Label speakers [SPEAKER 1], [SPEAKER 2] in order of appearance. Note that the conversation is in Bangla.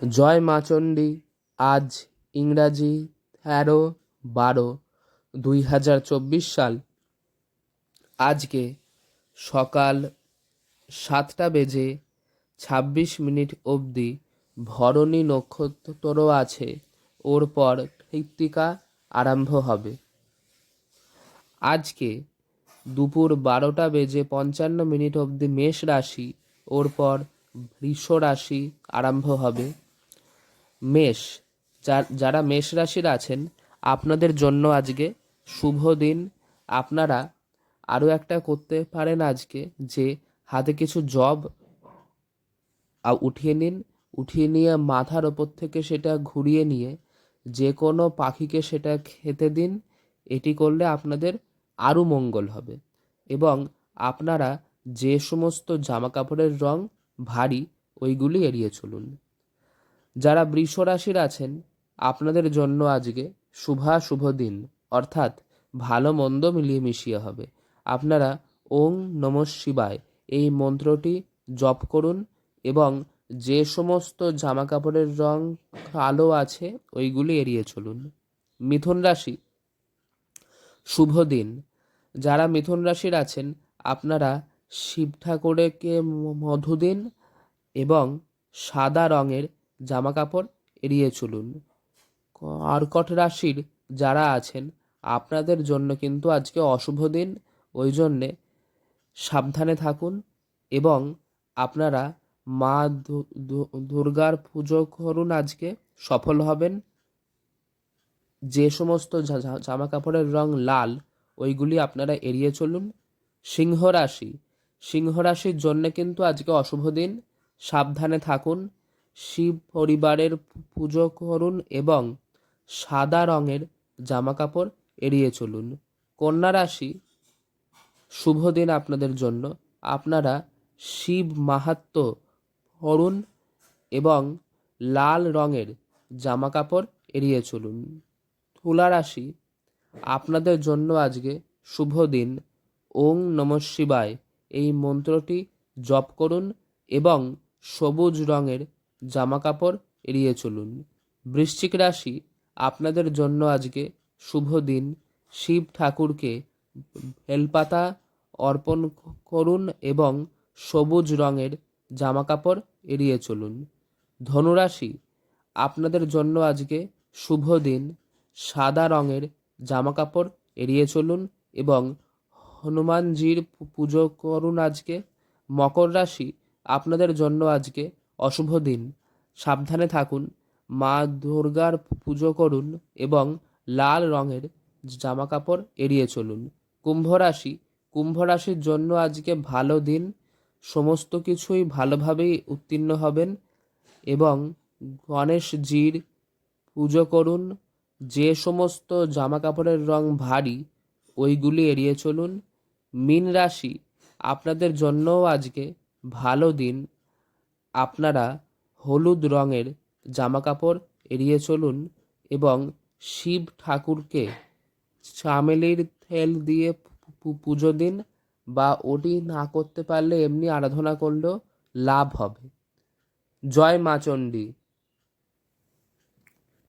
[SPEAKER 1] জয় মা চণ্ডী, আজ ইংরাজি তেরো বারো দুই হাজার চব্বিশ সাল। আজকে সকাল সাতটা বেজে ছাব্বিশ মিনিট অবধি ভরণী নক্ষত্র আছে। ওর পর কৃত্তিকা আরম্ভ হবে। আজকে দুপুর বারোটা বেজে পঞ্চান্ন মিনিট অবধি মেষ রাশি, ওর পর বৃষ রাশি আরম্ভ হবে। মেষ, যারা মেষ রাশির আছেন, আপনাদের জন্য আজকে শুভ দিন। আপনারা আরও একটা করতে পারেন আজকে, যে হাতে কিছু জব উঠিয়ে নিন। উঠিয়ে নিয়ে মাথার ওপর থেকে সেটা ঘুরিয়ে নিয়ে যে কোনো পাখিকে সেটা খেতে দিন। এটি করলে আপনাদের আরও মঙ্গল হবে। এবং আপনারা যে সমস্ত জামা কাপড়ের রং ভারী, ওইগুলি এড়িয়ে চলুন। যারা বৃষ রাশির আছেন, আপনাদের জন্য আজকে শুভাশুভ দিন। অর্থাৎ ভালো মন্দ মিলিয়ে মিশিয়ে হবে। আপনারা ওং নম শিবায় এই মন্ত্রটি জপ করুন এবং যে সমস্ত জামা কাপড়ের রং কালো আছে, ওইগুলি এড়িয়ে চলুন। মিথুন রাশি, শুভ দিন। যারা মিথুন রাশির আছেন, আপনারা শিব ঠাকুরকে মধু দিন এবং সাদা রঙের জামা কাপড় এড়িয়ে চলুন। কর্কট রাশির যারা আছেন, আপনাদের জন্য কিন্তু আজকে অশুভ দিন। ওই জন্যে সাবধানে থাকুন এবং আপনারা মা দুর্গার পুজো করুন আজকে, সফল হবেন। যে সমস্ত জামা কাপড়ের রং লাল, ওইগুলি আপনারা এড়িয়ে চলুন। সিংহ রাশি, সিংহ রাশির জন্য কিন্তু আজকে অশুভ দিন। সাবধানে থাকুন। শিব পরিবারের পুজো করুন এবং সাদা রঙের জামা কাপড় এড়িয়ে চলুন। কন্যা রাশি, শুভ দিন আপনাদের জন্য। আপনারা শিব মাহাত্ম পড়ুন এবং লাল রঙের জামা কাপড় এড়িয়ে চলুন। তুলা রাশি, আপনাদের জন্য আজকে শুভ দিন। ওং নম শিবায়। এই মন্ত্রটি জপ করুন এবং সবুজ রঙের জামা কাপড় এড়িয়ে চলুন। বৃশ্চিক রাশি, আপনাদের জন্য আজকে শুভ দিন। শিব ঠাকুরকে বেলপাতা অর্পণ করুন এবং সবুজ রঙের জামা কাপড় এড়িয়ে চলুন। ধনুরাশি, আপনাদের জন্য আজকে শুভ দিন। সাদা রঙের জামা কাপড় এড়িয়ে চলুন এবং হনুমানজির পুজো করুন আজকে। মকর রাশি, আপনাদের জন্য আজকে অশুভ দিন। সাবধানে থাকুন, মা দুর্গার পুজো করুন এবং লাল রঙের জামা কাপড় এড়িয়ে চলুন। কুম্ভ রাশি, কুম্ভ রাশির জন্য আজকে ভালো দিন। সমস্ত কিছুই ভালোভাবেই উত্তীর্ণ হবেন এবং গণেশজির পুজো করুন। যে সমস্ত জামা কাপড়ের রং ভারী, ওইগুলি এড়িয়ে চলুন। মীন রাশি, আপনাদের জন্যও আজকে ভালো দিন। আপনারা হলুদ রঙের জামা কাপড় এড়িয়ে চলুন এবং শিব ঠাকুরকে চামেলির তেল দিয়ে পুজো দিন বা ওটি না করতে পারলে এমনি আরাধনা করলেও লাভ হবে। জয় মা চণ্ডী।